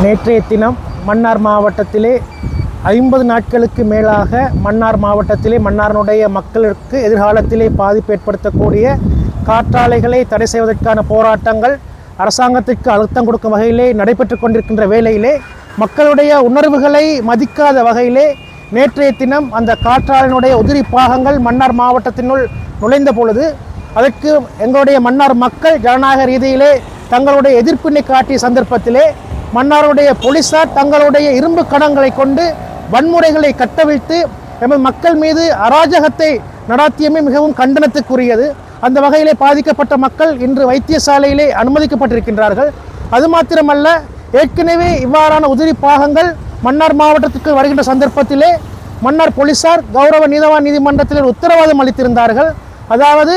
நேற்றைய தினம் மன்னார் மாவட்டத்திலே ஐம்பது நாட்களுக்கு மேலாக மன்னார் மாவட்டத்திலே மன்னாரினுடைய மக்களுக்கு எதிர்காலத்திலே பாதிப்பு ஏற்படுத்தக்கூடிய காற்றாலைகளை தடை செய்வதற்கான போராட்டங்கள் அரசாங்கத்திற்கு அழுத்தம் கொடுக்கும் வகையிலே நடைபெற்று கொண்டிருக்கின்ற வேளையிலே மக்களுடைய உணர்வுகளை மதிக்காத வகையிலே நேற்றைய தினம் அந்த காற்றாலையினுடைய உதிரி பாகங்கள் மன்னார் மாவட்டத்தினுள் நுழைந்த பொழுது அதற்கு எங்களுடைய மன்னார் மக்கள் ஜனநாயக ரீதியிலே தங்களுடைய எதிர்ப்பினை காட்டிய சந்தர்ப்பத்திலே மன்னாருடைய போலீசார் தங்களுடைய இரும்பு கடங்களை கொண்டு வன்முறைகளை கட்டவிழ்த்து எமது மக்கள் மீது அராஜகத்தை நடாத்தியமே மிகவும் கண்டனத்துக்குரியது. அந்த வகையிலே பாதிக்கப்பட்ட மக்கள் இன்று வைத்தியசாலையிலே அனுமதிக்கப்பட்டிருக்கின்றார்கள். அது மாத்திரமல்ல ஏற்கனவே இவ்வாறான உதிரி பாகங்கள் மன்னார் மாவட்டத்துக்கு வருகின்ற சந்தர்ப்பத்திலே மன்னார் போலீசார் கௌரவ நீதவான் நீதிமன்றத்தில் ஒரு உத்தரவாதம் அளித்திருந்தார்கள். அதாவது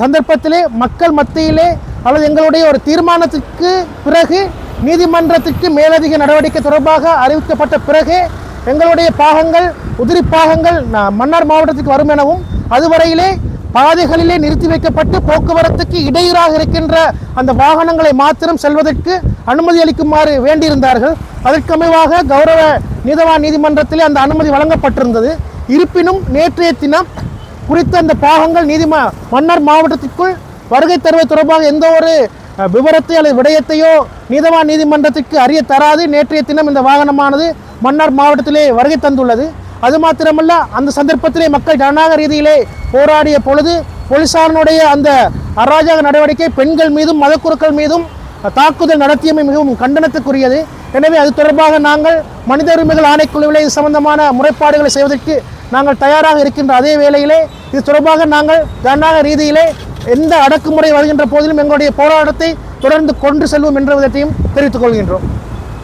சந்தர்ப்பத்திலே மக்கள் மத்தியிலே அல்லது எங்களுடைய ஒரு தீர்மானத்துக்கு பிறகு நீதிமன்றத்துக்கு மேலதிக நடவடிக்கை தொடர்பாக அறிவிக்கப்பட்ட பிறகே எங்களுடைய பாகங்கள் உதிரி பாகங்கள் மன்னார் மாவட்டத்திற்கு வரும் எனவும் அதுவரையிலே பாதைகளிலே நிறுத்தி வைக்கப்பட்டு போக்குவரத்துக்கு இடையூறாக இருக்கின்ற அந்த வாகனங்களை மாத்திரம் செல்வதற்கு அனுமதி அளிக்குமாறு வேண்டியிருந்தார்கள். அதற்கமைவாக கௌரவ நீதவான் நீதிமன்றத்திலே அந்த அனுமதி வழங்கப்பட்டிருந்தது. இருப்பினும் நேற்றைய தினம் குறித்த அந்த பாகங்கள் நீதிம மன்னார் மாவட்டத்திற்குள் வருகை தருவது தொடர்பாக எந்த ஒரு விவரத்தை அல்லது விடயத்தையோ நீதவான் நீதிமன்றத்திற்கு அறிய தராது. நேற்றைய தினம் இந்த வாகனமானது மன்னார் மாவட்டத்திலே வருகை தந்துள்ளது. அது மாத்திரமல்ல அந்த சந்தர்ப்பத்திலே மக்கள் ஜனநாயக ரீதியிலே போராடிய பொழுது போலீசாரினுடைய அந்த அராஜக நடவடிக்கை பெண்கள் மீதும் மதக்குருக்கள் மீதும் தாக்குதல் நடத்தியமை மிகவும் கண்டனத்துக்குரியது. எனவே அது தொடர்பாக நாங்கள் மனித உரிமைகள் ஆணைக்குழுவிலே இது சம்பந்தமான முறைப்பாடுகளை செய்வதற்கு நாங்கள் தயாராக இருக்கின்ற அதே வேளையிலே இது தொடர்பாக நாங்கள் ஜனநாயக ரீதியிலே எந்த அடக்குமுறை வருகின்ற போதிலும் எங்களுடைய போராட்டத்தை தொடர்ந்து கொண்டு செல்வோம் என்ற விதத்தையும் தெரிவித்துக் கொள்கின்றோம்.